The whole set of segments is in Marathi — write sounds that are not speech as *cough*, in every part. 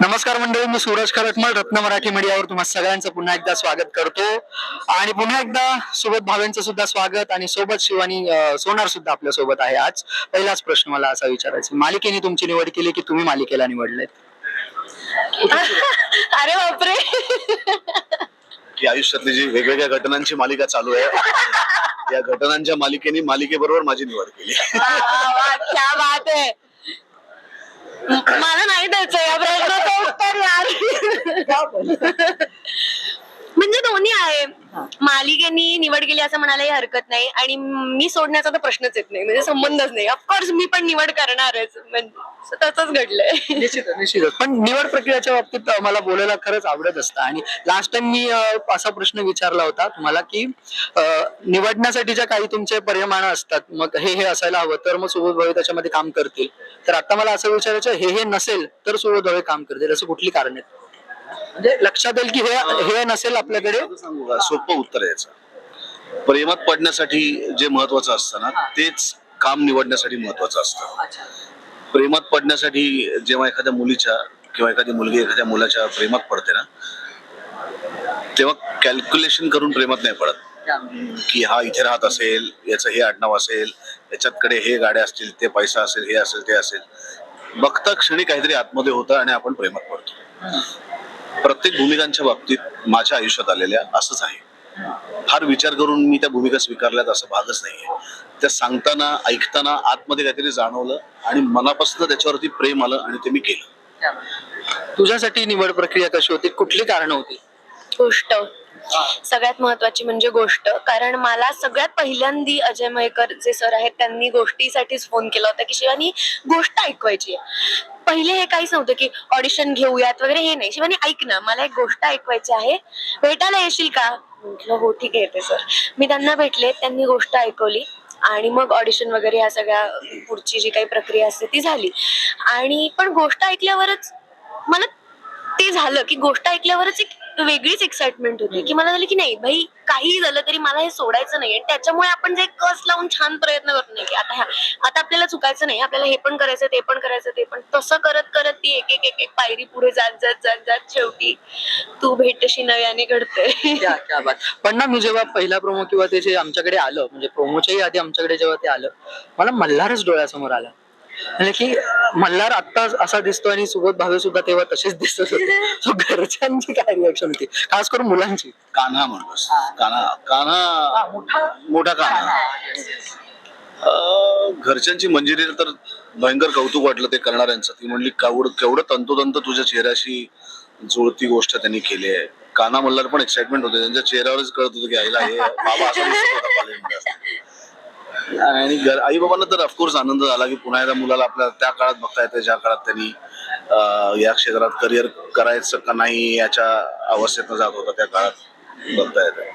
नमस्कार मंडळी मी सूरज खरटमल रत्न मराठी मीडियावर तुम्हा सगळ्यांचं पुन्हा एकदा स्वागत करतो. आणि पुन्हा एकदा सोबत भावेंचं सुद्धा स्वागत आणि सोबत शिवानी सोनार सुद्धा आपल्यासोबत आहे आज. पहिलाच प्रश्न मला असा विचारायचा मालिकेने तुमची निवड केली की तुम्ही मालिकेला निवडलेत? *laughs* अरे बापरे. की आयुष्यातली जी वेगवेगळ्या घटनांची मालिका चालू आहे या घटनांच्या मालिकेने मालिकेबरोबर माझी निवड केली. क्या बात आहे. मला नाही द्यायचं या प्रश्नाचं उत्तर यार. *laughs* म्हणजे दोन्ही आहे. मालिकेनी निवड केली असं म्हणायलाही हरकत नाही. आणि मी सोडण्याचा तर प्रश्नच येत नाही. म्हणजे संबंधच नाही. ऑफकोर्स मी पण निवड करणारच. म्हणजे तसंच घडलंय. निश्चितच निश्चितच. पण निवड प्रक्रियेच्या बाबतीत मला बोलायला खरंच आवडत असतं. आणि लास्ट टाइम मी अं, असा प्रश्न विचारला होता तुम्हाला की अं, निवडण्यासाठीच्या काही तुमचे परिमाण असतात. मग हे हे असायला हवं. तर मग सुबोध भावे त्याच्यामध्ये काम करतील. तर आता मला असं विचारायचं हे हे नसेल तर सुबोध भावे काम करतील. असं कुठली कारण आहेत? म्हणजे लक्षात येईल की हे हे नसेल आपल्याकडे. सांगू का? सोपं उत्तर आहे याचं. प्रेमात पडण्यासाठी जे महत्वाचं असतं ना तेच काम निवडण्यासाठी महत्वाचं असतं. प्रेमात पडण्यासाठी जेव्हा एखाद्या मुलीच्या किंवा एखादी मुलगी एखाद्या मुलाच्या प्रेमात पडते ना तेव्हा कॅल्क्युलेशन करून प्रेमात नाही पडत. की हा इथे राहत असेल याचं हे आडनाव असेल याच्यातकडे हे गाड्या असतील ते पैसा असेल हे असेल ते असेल. बघता क्षणी काहीतरी आतमध्ये होतं आणि आपण प्रेमात पडतो. प्रत्येक भूमिकांच्या बाबतीत माझ्या आयुष्यात आलेल्या असंच आहे. फार विचार करून मी त्या भूमिका स्वीकारल्यात असं भागच नाहीये. त्या सांगताना ऐकताना आतमध्ये काहीतरी जाणवलं आणि मनापासून त्याच्यावरती प्रेम आलं आणि ते मी केलं. तुझ्यासाठी निवड प्रक्रिया कशी होती? कुठली कारण होती? गोष्ट. सगळ्यात महत्वाची म्हणजे गोष्ट. कारण मला सगळ्यात पहिल्यांदी अजय मयकर जे सर आहेत त्यांनी गोष्टीसाठीच फोन केला होता की शिवानी गोष्ट ऐकवायची आहे. पहिले हे काहीच नव्हतं की ऑडिशन घेऊयात वगैरे हे नाही. शिवानी ऐक ना मला एक गोष्ट ऐकवायची आहे. भेटायला येशील का? म्हटलं हो ठीक आहे ते सर. मी त्यांना भेटले त्यांनी गोष्ट ऐकवली. आणि मग ऑडिशन वगैरे ह्या सगळ्या पुढची जी काही प्रक्रिया असते ती झाली. आणि पण गोष्ट ऐकल्यावरच मला ते झालं की गोष्ट ऐकल्यावरच एक वेगळीच एक्साइटमेंट होती की मला झालं की नाही भाई काहीही झालं तरी मला हे सोडायचं नाही. आणि त्याच्यामुळे आपण जे कस लावून छान प्रयत्न करतो नाही की आता ह्या आता आपल्याला चुकायचं नाही. आपल्याला हे पण करायचं ते पण करायचं ते पण. तसं करत करत ती एक एक एक एक पायरी पुढे जात जात जात जात शेवटी तू भेटशी नव्याने घडते क्या क्या बात. पण ना मी जेव्हा पहिला प्रोमो किंवा ते जे आमच्याकडे आलं म्हणजे प्रोमोच्याही आधी आमच्याकडे जेव्हा ते आलं मला मल्हारच डोळ्यासमोर आला. म्हणजे की मल्हार आता असा दिसतो आणि सुबोध भावे सुद्धा तेव्हा तसेच दिसत होते. *laughs* So घरच्यांची काय रिॲक्शन होती? खास करून मुलांची. कान्हा म्हणतोस कान्हा कान्हा. मोठा. कान्हा. अं, घरच्यांची मंजिरी तर भयंकर कौतुक वाटलं ते करणाऱ्यांचं. ती म्हणली केवढं केवढं तंतोतंत तुझ्या चेहऱ्याशी जुळती गोष्ट त्यांनी केली आहे. काना मल्हार पण एक्साइटमेंट होते. त्यांच्या चेहऱ्यावरच कळत होतं की आईला हे बाबा असं. आणि घर आई बाबांना तर ऑफकोर्स आनंद झाला की पुन्हा एकदा मुलाला आपल्या त्या काळात बघता येते ज्या काळात त्यांनी या क्षेत्रात करिअर करायचं का नाही याच्या अवस्थेतनं जात होता त्या काळात बघता येते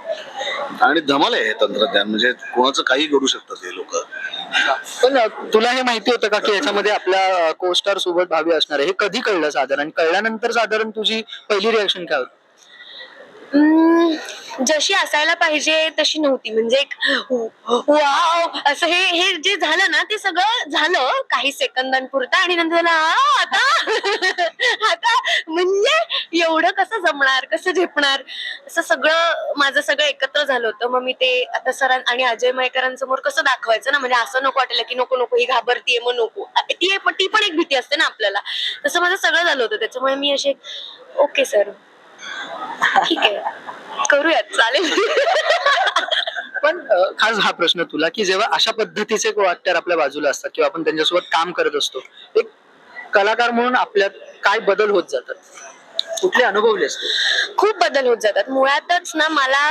आणि धमाल आहे हे तंत्रज्ञान म्हणजे कोणाचं काही करू शकतात हे लोक. पण तुला हे माहिती होतं का की याच्यामध्ये आपल्या को स्टार सोबत भावी असणार आहे हे कधी कळलं साधारण? कळल्यानंतर साधारण तुझी पहिली रिॲक्शन काय होती? जशी असायला पाहिजे तशी नव्हती. म्हणजे एक वाव असं हे हे जे झालं ना ते सगळं झालं काही सेकंदांपुरतं आणि नंतर झालं, आता आता म्हणजे एवढं कसं जमणार कसं झेपणार? असं सगळं माझं सगळं एकत्र झालं होतं. मग मी ते आता सरां आणि अजय मयकरांसमोर कसं दाखवायचं ना म्हणजे असं नको वाटेल की नको नको ही घाबरतीये मग नको. ती पण ती पण एक भीती असते ना आपल्याला. तसं माझं सगळं झालं होतं त्याच्यामुळे मी असे ओके सर. ठीक आहे. करूयात. चालेल. पण खास हा प्रश्न तुला की जेव्हा अशा पद्धतीचे ऍक्टर आपल्या बाजूला असतात किंवा आपण त्यांच्यासोबत काम करत असतो एक कलाकार म्हणून आपल्यात काय बदल होत जातात? कुठले अनुभवले खूप बदल होत जातात. मुळातच ना मला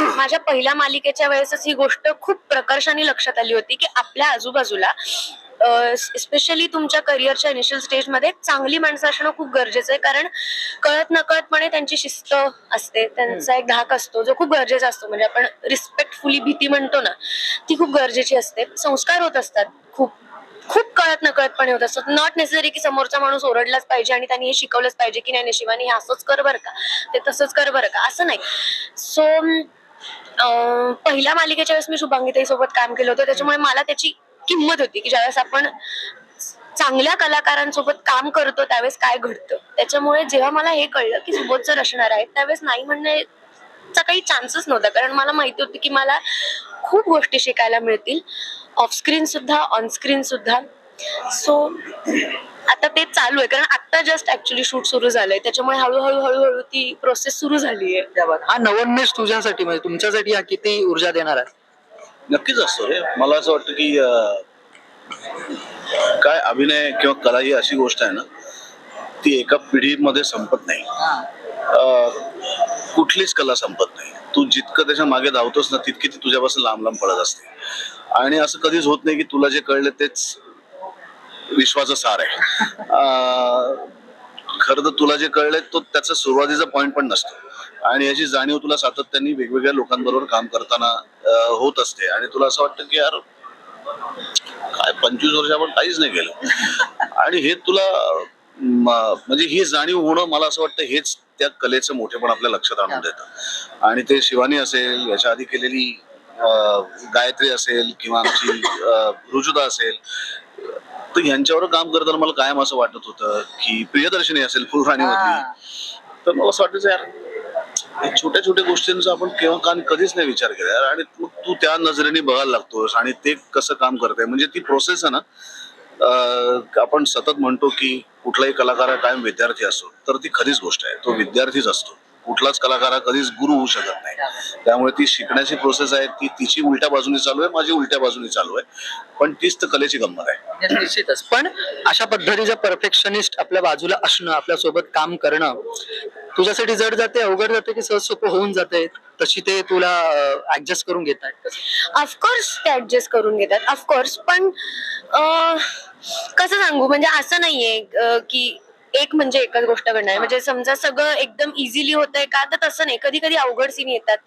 माझ्या पहिल्या मालिकेच्या वेळेसच ही गोष्ट खूप प्रकर्षाने लक्षात आली होती की आपल्या आजूबाजूला स्पेशली तुमच्या करिअरच्या इनिशियल स्टेजमध्ये चांगली माणसं असणं खूप गरजेचं आहे. कारण कळत नकळतपणे त्यांची शिस्त असते. त्यांचा एक धाक असतो जो खूप गरजेचा असतो. म्हणजे आपण रिस्पेक्टफुली भीती म्हणतो ना ती खूप गरजेची असते. संस्कार होत असतात. खूप खूप कळत नकळतपणे होत असतात. नॉट नेसेसरी की समोरचा माणूस ओरडलाच पाहिजे आणि त्यांनी हे शिकवलंच पाहिजे की नाही शिवानी हे असंच कर बरं का. ते तसंच कर बरं का. असं नाही. सो पहिल्या मालिकेच्या वेळेस मी शुभांगीताई सोबत काम केलं होतं. त्याच्यामुळे मला त्याची किंमत होती की ज्यावेळेस आपण चांगल्या कलाकारांसोबत काम करतो त्यावेळेस काय घडतं? त्याच्यामुळे जेव्हा मला हे कळलं की सुबोध सर असणार आहेत त्यावेळेस नाही म्हणण्याचा काही चान्सच नव्हता. कारण मला माहिती होती की मला खूप गोष्टी शिकायला मिळतील. ऑफस्क्रीन सुद्धा ऑनस्क्रीन सुद्धा. सो आता ते चालू आहे. कारण आता जस्ट ऍक्च्युली शूट सुरू झालंय. त्याच्यामुळे हळूहळू हळूहळू ती प्रोसेस सुरू झाली आहे हा नवोन्मेष तुझ्यासाठी म्हणजे तुमच्यासाठी हा किती ऊर्जा देणार आहे? नक्कीच असतो रे. मला असं वाटतं की काय अभिनय किंवा कला ही अशी गोष्ट आहे ना ती एका पिढीमध्ये संपत नाही. अं, कुठलीच कला संपत नाही. तू जितकं त्याच्यामागे धावतोस ना तितकी ती तुझ्यापासून लांब लांब पडत असते. आणि असं कधीच होत नाही की तुला जे कळलं तेच विश्वाचं सार आहे. खरं तर तुला जे कळलंय तो त्याचा सुरुवातीचा पॉइंट पण नसतो. आणि याची जाणीव तुला सातत्याने वेगवेगळ्या लोकांबरोबर काम करताना होत असते. आणि तुला असं वाटतं की यार काय पंचवीस वर्ष आपण काहीच नाही केलं. आणि हे तुला म्हणजे ही जाणीव होणं मला असं वाटतं हेच त्या कलेचं मोठेपण आपल्या लक्षात आणून देतं. आणि ते शिवानी असेल याच्या आधी केलेली गायत्री असेल किंवा आमची अं, रुजुता असेल तर यांच्यावर काम करताना मला कायम असं वाटत होतं की प्रियदर्शनी असेल फुलराणीमधली. तर मला असं वाटायचं यार छोट्या छोट्या गोष्टींचा आपण केव्हा कान कधीच नाही विचार केला आणि तू तू त्या नजरेने बघायला लागतोस आणि ते कसं काम करतंय. म्हणजे ती प्रोसेस आहे ना आपण सतत म्हणतो की कुठलाही कलाकार कायम विद्यार्थी असतो तर ती खरीच गोष्ट आहे. तो विद्यार्थीच असतो. कुठलाच कलाकार कधीच गुरु होऊ शकत नाही. त्यामुळे ती शिकण्याची प्रोसेस आहे ती तिची उलट्या बाजूने चालू आहे माझी उलट्या बाजूने चालू आहे. पण तीच तर कलेची गंमत आहे. निश्चितच. पण अशा पद्धतीचं परफेक्शनिस्ट आपल्या बाजूला असणं आपल्यासोबत काम करणं तुझ्यासाठी जड जाते अवघड जाते की सहज सोपं होऊन जाते? तशी ते तुला ऍडजस्ट करून घेत आहेत. ऑफकोर्स ते ऍडजस्ट करून घेतात ऑफकोर्स पण कसं सांगू? म्हणजे असं नाहीये की एक म्हणजे एकच गोष्ट घडणार. आहे. म्हणजे समजा सगळं एकदम इझिली होत आहे का? तर तसं नाही. कधी कधी अवघड सीन येतात.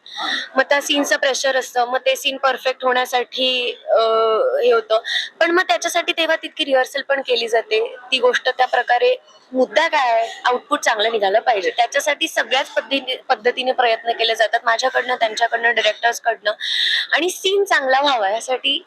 मग त्या सीनचं प्रेशर असतं. मग ते सीन परफेक्ट होण्यासाठी हे होतं. पण मग त्याच्यासाठी तेव्हा तितकी रिहर्सल पण केली जाते. ती गोष्ट त्या प्रकारे मुद्दा काय आहे? आउटपुट चांगलं निघालं पाहिजे. त्याच्यासाठी सगळ्याच पद्धती पद्धतीने प्रयत्न केले जातात. माझ्याकडनं त्यांच्याकडनं डिरेक्टर्स कडनं. आणि सीन चांगला व्हावा यासाठी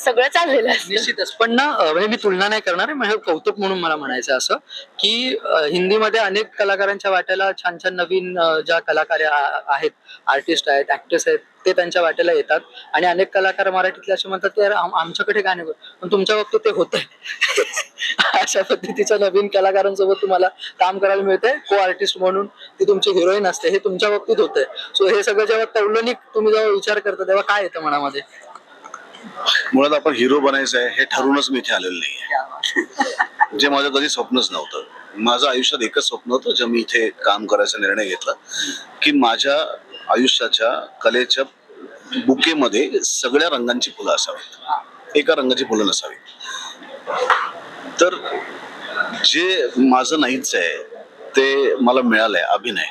सगळं चाललेलं असतं निश्चितच. पण ना अं, म्हणजे मी तुलना नाही करणार आहे म्हणजे कौतुक म्हणून मला म्हणायचं असं की अं, हिंदीमध्ये अनेक कलाकारांच्या वाट्याला छान छान नवीन अं, ज्या कलाकार आ- आहेत आर्टिस्ट आहेत ऍक्टर्स आहेत ते त्यांच्या वाट्याला येतात. आणि अनेक कलाकार मराठीतले असे म्हणतात की "यार, आम- आमच्याकडे गाणे नाही पण तुमच्या बाबतीत ते होत *laughs* अशा पद्धतीच्या नवीन कलाकारांसोबत तुम्हाला काम करायला मिळतंय. को आर्टिस्ट म्हणून ती तुमची हिरोईन असते हे तुमच्या बाबतीत होतंय. सो हे सगळं जेव्हा तौलनिक तुम्ही जेव्हा विचार करता तेव्हा काय येतं मनामध्ये? मुळात आपण हिरो बनायचं आहे हे ठरूनच मी इथे आलेलो नाही जे माझं कधी स्वप्नच नव्हतं. माझं आयुष्यात एकच स्वप्न होतं जे मी इथे काम करायचा निर्णय घेतला की माझ्या आयुष्याच्या कलेच्या बुकेमध्ये सगळ्या रंगांची फुलं असावीत. एका रंगाची फुलं नसावीत तर जे माझं नाहीच आहे ते मला मिळालंय अभिनय.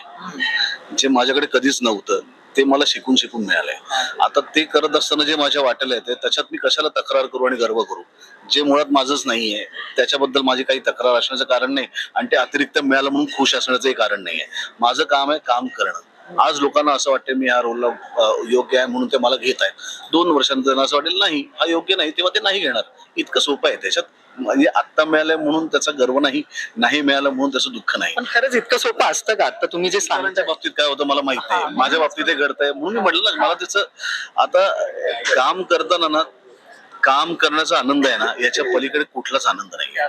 जे माझ्याकडे कधीच नव्हतं ते मला शिकून शिकून मिळालंय. आता ते करत असताना जे माझ्या वाट्याला येते त्याच्यात मी कशाला तक्रार करू आणि गर्व करू? जे मुळात माझंच नाहीये त्याच्याबद्दल माझी काही तक्रार असण्याचं कारण नाही आणि ते अतिरिक्त मिळालं म्हणून खुश असण्याचंही कारण नाहीये. माझं काम आहे काम करणं. आज लोकांना असं वाटतं मी या रोलला योग्य आहे म्हणून ते मला घेत आहेत दोन वर्षांनंतर असं वाटेल नाही हा योग्य नाही. तेव्हा ते नाही घेणार. इतकं सोपं आहे त्याच्यात. म्हणजे आत्ता मिळालंय म्हणून त्याचा गर्व नाही नाही मिळालं म्हणून त्याचं दुःख नाही. पण खरंच इतकं सोपं असतं का? आता तुम्ही जे सांगताय बाबतीत काय होतं मला माहीत नाही. माझ्या बाबतीत हे घडतंय म्हणून मी म्हटलं ना मला त्याचं आता काम करताना ना काम करण्याचा आनंद आहे ना याच्या पलीकडे कुठलाच आनंद नाही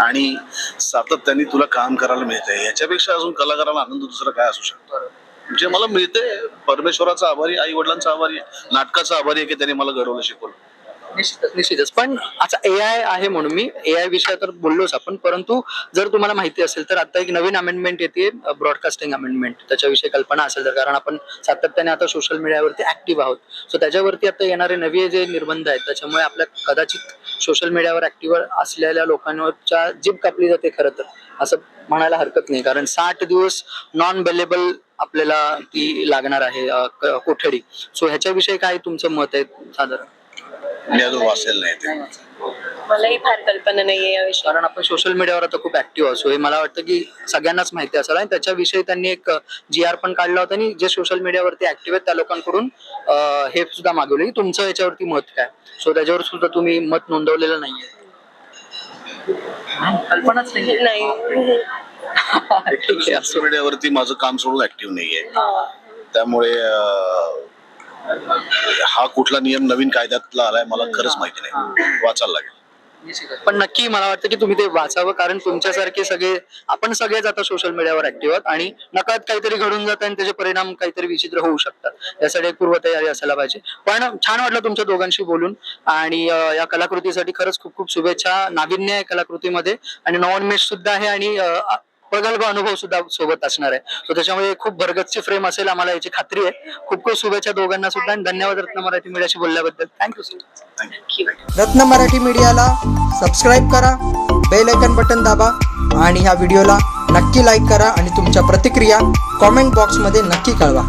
आणि सातत्याने तुला काम करायला मिळतंय. याच्यापेक्षा अजून कलाकाराला आनंद दुसरा काय असू शकतो? जे मला मिळते परमेश्वराचा आभारी आई वडिलांचा आभारी आहे, नाटकाचा आभारी आहे की त्यांनी मला घडवलं शिकवलं. निश्चितच निश्चितच. पण आता ए आय आहे म्हणून मी ए आय विषय तर बोललोच आपण परंतु जर तुम्हाला माहिती असेल तर आता एक नवीन अमेंडमेंट येते ब्रॉडकास्टिंग अमेंडमेंट त्याच्याविषयी कल्पना असेल तर कारण आपण सातत्याने आता सोशल मीडियावरती ऍक्टिव्ह आहोत. सो त्याच्यावरती आता येणारे नवे जे निर्बंध आहेत त्याच्यामुळे आपल्या कदाचित सोशल मीडियावर ऍक्टिव्ह असलेल्या लोकांवरच्या जीभ कापली जाते खरं तर. असं म्हणायला हरकत नाही कारण साठ दिवस नॉन बेलेबल आपल्याला ती लागणार आहे कोठडी. सो ह्याच्याविषयी काय तुमचं मत आहे साधारण? मी अजून वाचलेलं नाही ते. मलाही फार कल्पना नाहीये याविषयी कारण आपण सोशल मीडियावर आता खूप ऍक्टिव्ह असो हे मला वाटतं की सगळ्यांनाच माहिती असेल आणि त्याच्याविषयी त्यांनी एक जी आर पण काढला होता आणि जे सोशल मीडियावरती ऍक्टिव्ह आहेत त्या लोकांकडून अं, हे सुद्धा मागवलं. की तुमचं याच्यावरती मत काय? सो त्याच्यावर सुद्धा तुम्ही मत नोंदवलेलं नाहीये. कल्पनाच नाही नाही. ठीक आहे असो. सोशल मीडियावरती माझं काम सोडून ऍक्टिव्ह नाहीये. त्यामुळे अं, हा कुठला नियम नवीन कायद्यातला आलाय मला खरंच माहिती नाही. वाचायला लागेल. पण नक्की मला वाटतं की तुम्ही ते वाचावं कारण तुमच्यासारखे सगळे आपण सगळेच आता सोशल मीडियावर ऍक्टिव्ह आहोत आणि नकळत काहीतरी घडून जात आणि त्याचे परिणाम काहीतरी विचित्र होऊ शकतात. यासाठी एक पूर्वतयारी असायला पाहिजे. पण छान वाटलं तुमच्या दोघांशी बोलून आणि या कलाकृतीसाठी खरंच खूप खूप शुभेच्छा. नाविन्य आहे कलाकृतीमध्ये आणि नॉनमेश सुद्धा आहे आणि प्रगल्भ अनुभव सुद्धा सोबत असणार आहे. सो त्याच्यामुळे खूप भरगतची फ्रेम असेल आम्हाला याची खात्री आहे. खूप खूप शुभेच्छा दोघांना सुद्धा आणि धन्यवाद रत्न मराठी मीडियाशी बोलल्याबद्दल. Thank you so much thank you Ratna Marathi मीडियाला सबस्क्राईब करा बेल आयकन बटन दाबा आणि ह्या व्हिडिओला नक्की लाईक करा आणि तुमच्या प्रतिक्रिया कॉमेंट बॉक्समध्ये नक्की कळवा.